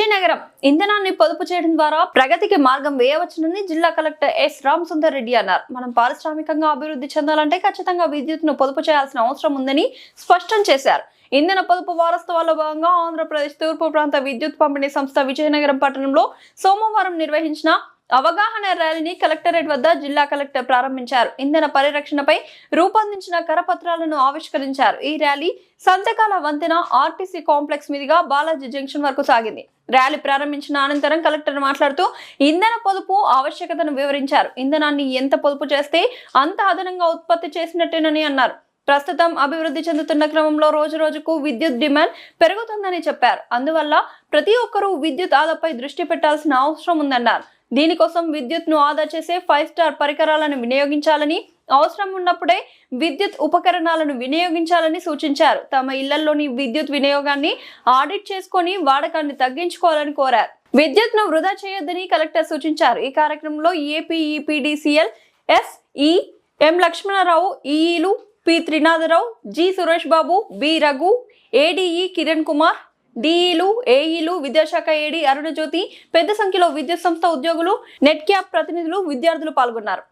విజయనగరం ఇంధనాన్ని పొదుపు చేయడం ద్వారా ప్రగతికి మార్గం వేయవచ్చునని జిల్లా కలెక్టర్ ఎస్ రామసుందర్ రెడ్డి అన్నారు. మనం పారిశ్రామికంగా అభివృద్ధి చెందాలంటే ఖచ్చితంగా విద్యుత్ను పొదుపు చేయాల్సిన అవసరం ఉందని స్పష్టం చేశారు. ఇంధన పొదుపు వారోత్సవాల్లో భాగంగా ఆంధ్రప్రదేశ్ తూర్పు ప్రాంత విద్యుత్ పంపిణీ సంస్థ విజయనగరం పట్టణంలో సోమవారం నిర్వహించిన అవగాహన ర్యాలీని కలెక్టరేట్ వద్ద జిల్లా కలెక్టర్ ప్రారంభించారు. ఇంధన పరిరక్షణపై రూపొందించిన కరపత్రాలను ఆవిష్కరించారు. ఈ ర్యాలీ సంతకాల వంతెన ఆర్టీసీ కాంప్లెక్స్ మీదుగా బాలాజీ జంక్షన్ వరకు సాగింది. ర్యాలీ ప్రారంభించిన అనంతరం కలెక్టర్ మాట్లాడుతూ ఇంధన పొదుపు ఆవశ్యకతను వివరించారు. ఇంధనాన్ని ఎంత పొదుపు చేస్తే అంత అదనంగా ఉత్పత్తి చేసినట్టేనని అన్నారు. ప్రస్తుతం అభివృద్ధి చెందుతున్న క్రమంలో రోజు రోజుకు విద్యుత్ డిమాండ్ పెరుగుతుందని చెప్పారు. అందువల్ల ప్రతి ఒక్కరూ విద్యుత్ ఆదాపై దృష్టి పెట్టాల్సిన అవసరం ఉందన్నారు. దీనికోసం విద్యుత్ను ఆదా చేసే ఫైవ్ స్టార్ పరికరాలను వినియోగించాలని అవసరం ఉన్నప్పుడే విద్యుత్ ఉపకరణాలను వినియోగించాలని సూచించారు. తమ ఇళ్ళలోని విద్యుత్ వినియోగాన్ని ఆడిట్ చేసుకొని వాడకాన్ని తగ్గించుకోవాలని కోరారు. విద్యుత్ను వృధా చేయొద్దని కలెక్టర్ సూచించారు. ఈ కార్యక్రమంలో APEPDCL SE M Lakshmanarao ఈఈలు P Trinatharao G Suresh Babu B Raghu ADE Kiran Kumar డిఈలు ఏఈలు విద్యాశాఖ ఏడి అరుణజ్యోతి పెద్ద సంఖ్యలో విద్యుత్ సంస్థ ఉద్యోగులు నెట్ క్యాప్ ప్రతినిధులు విద్యార్థులు పాల్గొన్నారు.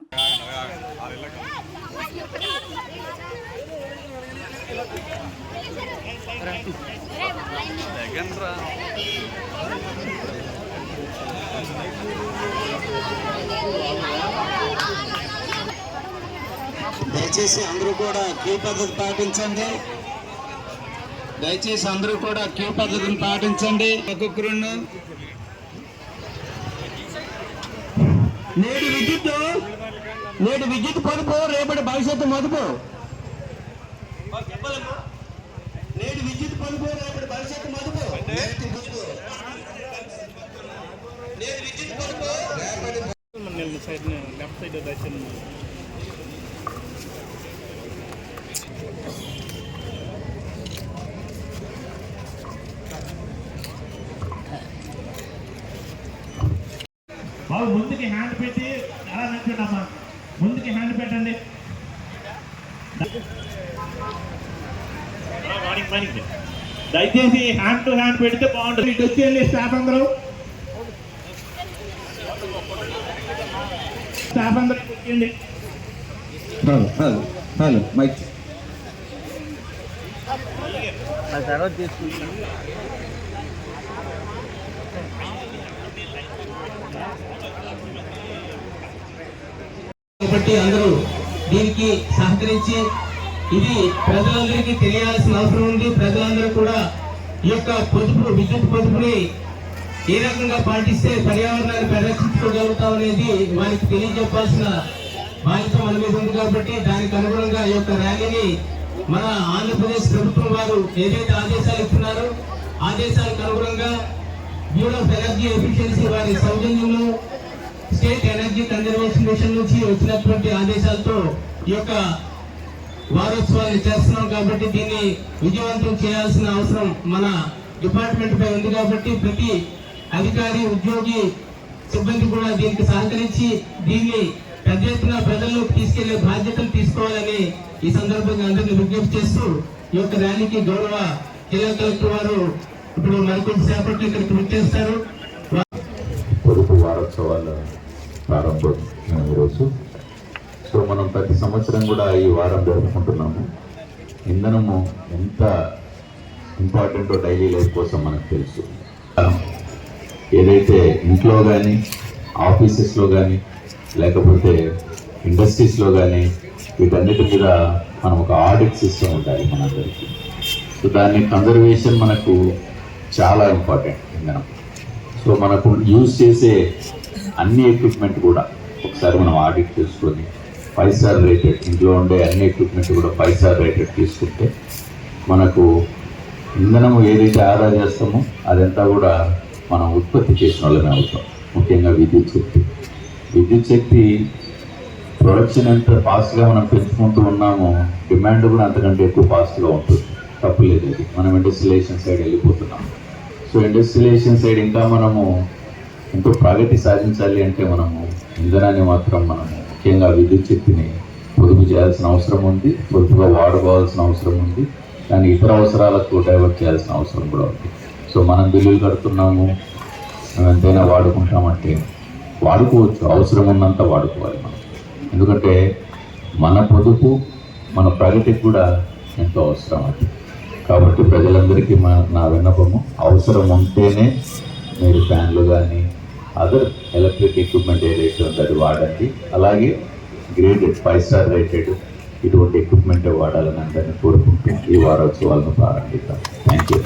దయచేసి అందరూ కూడా క్యూ పద్ధతి పాటించండి. దయచేసి అందరూ కూడా క్యూ పద్ధతిని పాటించండి. ఒక్కొక్కరు నేడు విద్యుత్ నేడు విద్యుత్ పొదుపు రేపటి భవిష్యత్తు మదుపు నేడు విద్యుత్ పొదుపు రేపటి భవిష్యత్తు మదుపు. నేడు విద్యుత్ పొదుపు రేపటి సైడ్ లెఫ్ట్ సైడ్ దర్శనం బాబు ముందుకి హ్యాండ్ పెట్టి అలా నిల్చోండమ్మా ముందుకి హ్యాండ్ పెట్టండి. దయచేసి హ్యాండ్ టు హ్యాండ్ పెడితే బాగుంటుంది. ఇటు వచ్చేయండి స్టాఫ్ అందరూ. స్టాఫ్ అందరూ వచ్చేయండి హలో హలో హలో మైక్. కాబట్టి అందరూ దీనికి సహకరించి ఇది ప్రజలందరికీ తెలియాల్సిన అవసరం ఉంది. ప్రజలందరూ కూడా ఈ యొక్క పొదుపు విద్యుత్ పొదుపుని ఏ రకంగా పాటిస్తే పర్యావరణాన్ని పరిరక్షించుకోగలుగుతాం అనేది వారికి తెలియజెప్పాల్సిన బాధ్యత మన మీద ఉంది కాబట్టి దానికి అనుగుణంగా ఈ యొక్క ర్యాలీని మన ఆంధ్రప్రదేశ్ ప్రభుత్వం వారు ఏదైతే ఆదేశాలు ఇస్తున్నారో ఆదేశాలకు అనుగుణంగా బ్యూరో ఆఫ్ ఎనర్జీ ఎఫిషియన్సీ వారి కన్జర్వేషన్ నుంచి వచ్చినటువంటి ఆదేశాలతో ఈ యొక్క వారోత్సవాన్ని చేస్తున్నాం కాబట్టి దీన్ని విజయవంతం చేయాల్సిన అవసరం మన డిపార్ట్మెంట్ పై ఉంది కాబట్టి ప్రతి అధికారి ఉద్యోగి సిబ్బంది కూడా దీనికి సహకరించి దీన్ని పెద్ద ఎత్తున ప్రజల్లోకి తీసుకెళ్ళే బాధ్యతలు తీసుకోవాలని ఈ సందర్భంగా అందరినీ విజ్ఞప్తి చేస్తూ ఈ యొక్క ర్యాలీకి గౌరవ జిల్లా కలెక్టర్ వారు ఇప్పుడు మరికొద్ది సేపట్లో ఇక్కడికి విచ్చేస్తారు. పొదుపు వారోత్సవాల ప్రారంభం ఈరోజు సో మనం ప్రతి సంవత్సరం కూడా ఈ వారం జరుపుకుంటున్నాము. ఇంధనము ఎంత ఇంపార్టెంటో డైలీ లైఫ్ కోసం మనకు తెలుసు. ఏదైతే ఇంట్లో కానీ ఆఫీసెస్లో కానీ లేకపోతే ఇండస్ట్రీస్లో కానీ వీటన్నిటి మీద మనం ఒక ఆడిట్ సిస్టమ్ ఉండాలి మనందరికీ. సో దాన్ని కన్జర్వేషన్ మనకు చాలా ఇంపార్టెంట్ ఇంధనం. సో మనకు యూజ్ చేసే అన్ని ఎక్విప్మెంట్ కూడా ఒకసారి మనం ఆడిట్ చేసుకొని ఫైవ్ స్టార్ రేటెడ్ ఇంట్లో ఉండే అన్ని ఎక్విప్మెంట్ కూడా ఫైవ్ స్టార్ రేటెడ్ తీసుకుంటే మనకు ఇంధనము ఏదైతే ఆదా చేస్తామో అదంతా కూడా మనం ఉత్పత్తి చేసిన వాళ్ళమే అవుతాం. ముఖ్యంగా విద్యుత్ శక్తి. విద్యుత్ శక్తి ప్రొడక్షన్ ఎంత ఫాస్ట్గా మనం పెంచుకుంటూ ఉన్నామో డిమాండ్ కూడా అంతకంటే ఎక్కువ ఫాస్ట్గా ఉంటుంది. తప్పులేదు అది. మనం ఇండస్ట్రియలైజేషన్ సైడ్ వెళ్ళిపోతున్నాం. సో ఇండస్ట్రియలైజేషన్ సైడ్ ఇంకా మనము ఇంకో ప్రగతి సాధించాలి అంటే మనము ఇంధనాన్ని మాత్రం మనము ముఖ్యంగా విద్యుత్ శక్తిని పొదుపు చేయాల్సిన అవసరం ఉంది. పొదుపుగా వాడుకోవాల్సిన అవసరం ఉంది. కానీ ఇతర అవసరాలకు డైవర్ట్ చేయాల్సిన అవసరం కూడా ఉంది. సో మనం బిల్లులు కడుతున్నాము. ఎంతైనా వాడుకుంటామంటే వాడుకోవచ్చు. అవసరం ఉన్నంత వాడుకోవాలి మనం. ఎందుకంటే మన పొదుపు మన ప్రగతికి కూడా ఎంతో అవసరం అది. కాబట్టి ప్రజలందరికీ మా నా విన్నపము అవసరం ఉంటేనే మీరు ఫ్యాన్లు కానీ అదర్ ఎలక్ట్రిక్ ఎక్విప్మెంట్ ఏదైతే ఉందో అది వాడండి. అలాగే గ్రేడెడ్ ఫైవ్ స్టార్ రేటెడ్ ఇటువంటి ఎక్విప్మెంట్ వాడాలని అందరినీ కోరుకుంటూ ఈ వారోత్సవాలను ప్రారంభిద్దాం. Thank you